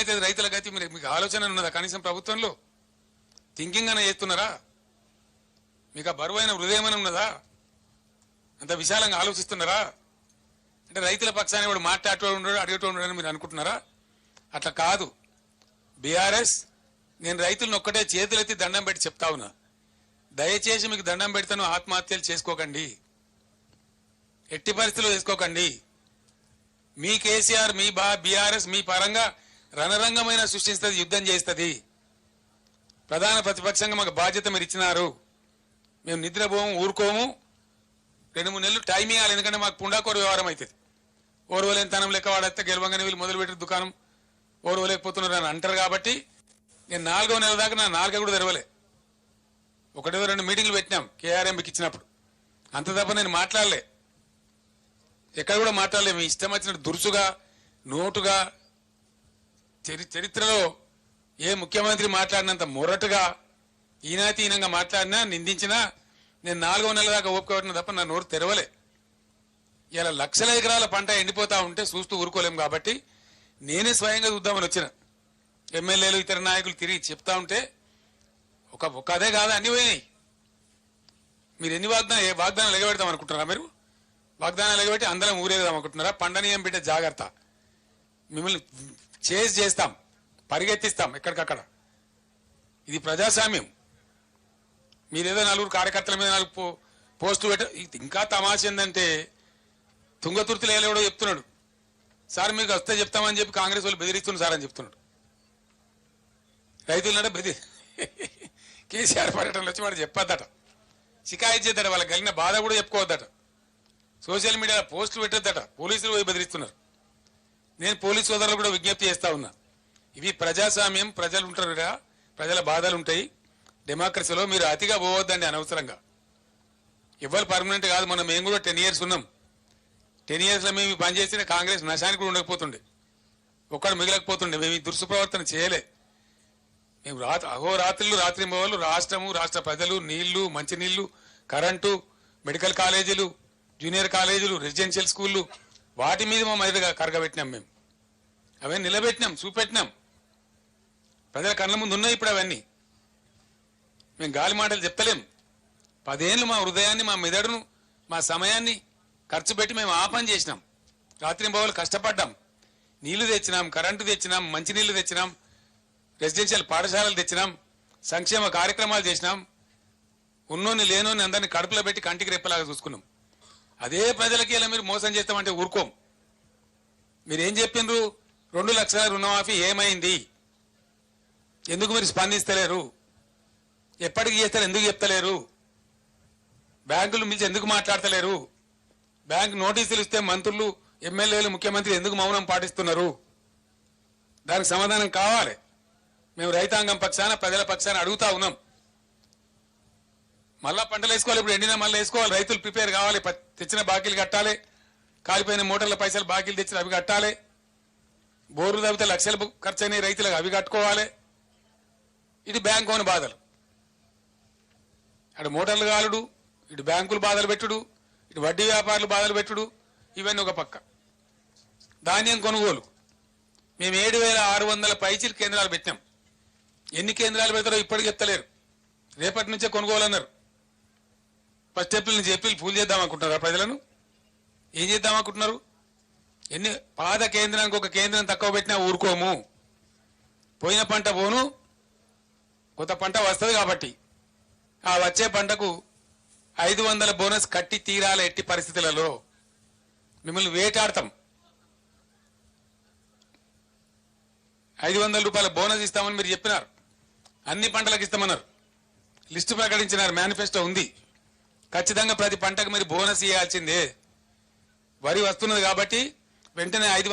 ఏమైతుంది రైతుల గతి మీరు మీకు ఆలోచన ఉన్నదా? కనీసం ప్రభుత్వంలో? థింకింగ్ అనే చేస్తున్నారా? మీకు ఆ బరువైన హృదయం ఉన్నదా? అంత విశాలంగా ఆలోచిస్తున్నారా? అంటే రైతుల పక్షాన్ని వాడు మాట్లాడేటోడు ఉండడు అడిగేటోడు ఉండడు మీరు అనుకుంటున్నారా? అట్లా కాదు. బీఆర్ఎస్ నేను రైతులను ఒక్కటే చేతులెత్తి దండం పెట్టి చెప్తా ఉన్నా. దయచేసి మీకు దండం పెడతాను ఆత్మహత్యలు చేసుకోకండి. ఎట్టి పరిస్థితుల్లో చేసుకోకండి. మీ కేసీఆర్ మీ బా బీఆర్ఎస్ మీ పరంగా రణరంగమైన సృష్టిస్తుంది యుద్ధం చేస్తుంది ప్రధాన ప్రతిపక్షంగా మాకు బాధ్యత మీరు ఇచ్చినారు. మేము నిద్రపోము ఊరుకోము. రెండు మూడు నెలలు టైం ఇవ్వాలి ఎందుకంటే మాకు పుండాకోరు వ్యవహారం అవుతుంది. ఓర్వలేనితనం లెక్క వాడేస్తే గెలవంగానే వీళ్ళు మొదలుపెట్టిన దుకాణం. ఓర్వలేకపోతున్నారు అని అంటారు కాబట్టి నేను నాలుగో నెల దాకా నా నాలుగ కూడా తెరవలే. ఒకటో రెండు మీటింగ్లు పెట్టినాం కేఆర్ఎంకి ఇచ్చినప్పుడు. అంత తప్ప నేను మాట్లాడలే. ఎక్కడ కూడా మాట్లాడలే. మీ ఇష్టం వచ్చినట్టు దురుసుగా నోటుగా చరి చరిత్రలో ఏ ముఖ్యమంత్రి మాట్లాడినంత మొరటుగా ఈనాతీనంగా మాట్లాడినా నిందించినా నేను నాలుగో నెలల దాకా ఓపుకోవడం తప్ప నా నోరు తెరవలే. ఇలా లక్షల ఎకరాల పంట ఎండిపోతా ఉంటే చూస్తూ ఊరుకోలేం కాబట్టి నేనే స్వయంగా చూద్దామని వచ్చిన. ఎమ్మెల్యేలు ఇతర నాయకులు తిరిగి చెప్తా ఉంటే ఒక ఒక అదే కాదు అన్ని పోయినాయి. మీరు ఎన్ని వాగ్దానం ఏ వాగ్దానాలు ఎగబెడతాం అనుకుంటున్నారా మీరు? వాగ్దానాలు ఎగబెట్టి అందరం ఊరేదాం అనుకుంటున్నారా? పండనీయం బిడ్డ జాగ్రత్త. మిమ్మల్ని చేసి చేస్తాం పరిగెత్తిస్తాం ఎక్కడికక్కడ. ఇది ప్రజాస్వామ్యం. మీరేదో నలుగురు కార్యకర్తల మీద నలుగు పో పోస్టు పెట్ట ఇంకా తమాష ఏంటంటే తుంగతుర్తిలో ఎవడో చెప్తున్నాడు. సార్ మీకు వస్తే చెప్తామని చెప్పి కాంగ్రెస్ వాళ్ళు బెదిరిస్తున్నారు సార్ అని చెప్తున్నాడు. రైతులన్నట బెదిరి కేసీఆర్ పర్యటనలు వచ్చి వాడు చెప్పొద్దట. షికాయత్ చేద్దట వాళ్ళకి కలిగిన బాధ కూడా చెప్పుకోవద్దట. సోషల్ మీడియాలో పోస్టులు పెట్టొద్దట పోలీసులు పోయి బెదిరిస్తున్నారు. నేను పోలీస్ సోదరులు కూడా విజ్ఞప్తి చేస్తా ఉన్నా. ఇవి ప్రజాస్వామ్యం ప్రజలు ఉంటారు కదా, ప్రజల బాధలు ఉంటాయి. డెమోక్రసీలో మీరు అతిగా పోవద్దండి అనవసరంగా. ఇవ్వాలి పర్మనెంట్ కాదు మనం మేము కూడా టెన్ ఇయర్స్ ఉన్నాం. టెన్ ఇయర్స్లో మేము పనిచేసిన కాంగ్రెస్ నశానికి కూడా ఉండకపోతుండే. ఒక్కడు మిగిలకపోతుండే మేము ఈ దుష్ప్రవర్తన చేయలే. మేము రాత్రి అహోరాత్రులు రాత్రి మొదలు రాష్ట్రము రాష్ట్ర ప్రజలు నీళ్ళు మంచినీళ్ళు కరెంటు మెడికల్ కాలేజీలు జూనియర్ కాలేజీలు రెసిడెన్షియల్ స్కూళ్ళు వాటి మీద మా మీదుగా కరగబెట్టినాం మేము. అవన్నీ నిలబెట్టినాం చూపెట్టినాం. ప్రజల కళ్ళ ముందు ఉన్నాయి ఇప్పుడు అవన్నీ. మేము గాలి మాటలు చెప్తలేం పదేళ్ళు మా హృదయాన్ని మా మెదడును మా సమయాన్ని ఖర్చు పెట్టి మేము ఆ పని చేసినాం. రాత్రి బావులు కష్టపడ్డాం. నీళ్ళు తెచ్చినాం కరెంటు తెచ్చినాం మంచినీళ్ళు తెచ్చినాం రెసిడెన్షియల్ పాఠశాలలు తెచ్చినాం సంక్షేమ కార్యక్రమాలు చేసినాం. ఉన్నోని లేనోని అందరినీ కడుపులో పెట్టి కంటికి రెప్పలాగా చూసుకున్నాం. అదే ప్రజలకి ఇలా మీరు మోసం చేస్తామంటే ఊరుకోం. మీరేం చెప్పిండ్రు? రెండు లక్షల రుణమాఫీ ఏమైంది? ఎందుకు మీరు స్పందిస్తలేరు? ఎప్పటికి చేస్తారు ఎందుకు చెప్తలేరు? బ్యాంకులు మించి ఎందుకు మాట్లాడతలేరు? బ్యాంక్ నోటీసులు ఇస్తే మంత్రులు ఎమ్మెల్యేలు ముఖ్యమంత్రి ఎందుకు మౌనం పాటిస్తున్నారు? దానికి సమాధానం కావాలి. మేము రైతాంగం పక్షాన ప్రజల పక్షాన అడుగుతా ఉన్నాం. మళ్ళా పంటలు వేసుకోవాలి ఇప్పుడు ఎండినా మళ్ళీ వేసుకోవాలి. రైతులు ప్రిపేర్ కావాలి తెచ్చిన బాకీలు కట్టాలి. కాలిపోయిన మోటార్ల పైసలు బాకీలు తెచ్చిన అవి కట్టాలి. బోర్లు తవ్వితే లక్షలు ఖర్చు అయినాయి రైతులకు అవి కట్టుకోవాలి. ఇది బ్యాంకు అని బాధలు. అటు మోటార్లు కాలుడు ఇటు బ్యాంకులు బాధలు పెట్టుడు ఇటు వడ్డీ వ్యాపారులు బాధలు పెట్టుడు ఇవన్నీ ఒక పక్క. ధాన్యం కొనుగోలు. మేము ఏడు వేల ఆరు వందల పైచిల్ కేంద్రాలు పెట్టాం ఎన్ని కేంద్రాలు పెడతారో ఇప్పటికి ఎత్తలేరు రేపటి నుంచే కొనుగోలు అన్నారు. ఫస్ట్ ఏప్రిల్ నుంచి ఏప్రిల్ పూల్ చేద్దాం అనుకుంటున్నారా ప్రజలను? ఏం చేద్దాం అనుకుంటున్నారు? ఎన్ని పాద కేంద్రానికి ఒక కేంద్రం తక్కువ పెట్టినా ఊరుకోము. పోయిన పంట పోను కొత్త పంట వస్తుంది కాబట్టి. ఆ వచ్చే పంటకు ఐదు వందల బోనస్ కట్టి తీరాల ఎట్టి పరిస్థితులలో. మిమ్మల్ని వేటాడతాం. ఐదు వందల రూపాయల బోనస్ ఇస్తామని మీరు చెప్పినారు. అన్ని పంటలకు ఇస్తామన్నారు. లిస్టు ప్రకటించినారు మేనిఫెస్టో ఉంది. ఖచ్చితంగా ప్రతి పంటకు మీరు బోనస్ ఇవ్వాల్సిందే వరి వస్తున్నది కాబట్టి వెంటనే ఐదు